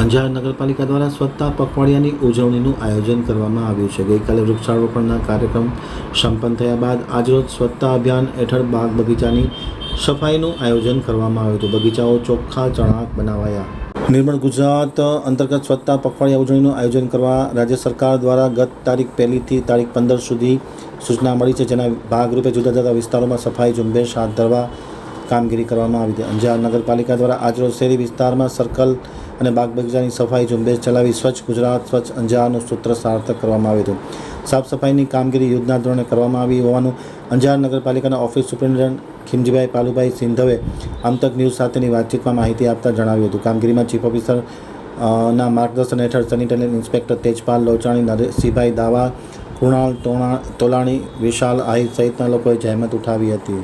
અંજાર નગરપાલિકા દ્વારા સ્વચ્છતા પખવાડિયાની ઉજવણીનું આયોજન કરવામાં આવ્યું છે. ગઈકાલે વૃક્ષારોપણના કાર્યક્રમ સંપન્ન થયા બાદ આજરોજ સ્વચ્છતા અભિયાન હેઠળ બાગ બગીચાની સફાઈનું આયોજન કરવામાં આવ્યું હતું. બગીચાઓ ચોખ્ખા ચણાક બનાવાયા. નિર્મળ ગુજરાત અંતર્ગત સ્વચ્છતા પખવાડિયા ઉજવણીનું આયોજન કરવા રાજ્ય સરકાર દ્વારા ગત તારીખ પહેલીથી તારીખ પંદર સુધી સૂચના મળી છે, જેના ભાગરૂપે જુદા જુદા વિસ્તારોમાં સફાઈ ઝુંબેશ હાથ ધરવા કામગીરી કરવામાં આવી હતી. અંજાર નગરપાલિકા દ્વારા આજરોજ શહેરી વિસ્તારમાં સર્કલ અને બાગ બગીચાની સફાઈ ઝુંબેશ ચલાવી સ્વચ્છ ગુજરાત, સ્વચ્છ અંજારનું સૂત્ર સાર્થક કરવામાં આવ્યું હતું. સાફ સફાઈની કામગીરી યુદ્ધના ધોરણે કરવામાં આવી હોવાનું અંજાર નગરપાલિકાના ઓફિસ સુપ્રિન્ટેન્ડન્ટ ખીમજીભાઈ પાલુભાઈ સિંધવે આમતક ન્યૂઝ સાથેની વાતચીતમાં માહિતી આપતા જણાવ્યું હતું. કામગીરીમાં ચીફ ઓફિસર ના માર્ગદર્શન હેઠળ સેનિટરી ઇન્સ્પેક્ટર તેજપાલ લોચાણી નરેશભાઈ દાવા, કૃણાલ તોણા તોલાણી, વિશાલ આહિર સહિતના લોકોએ જહેમત ઉઠાવી હતી.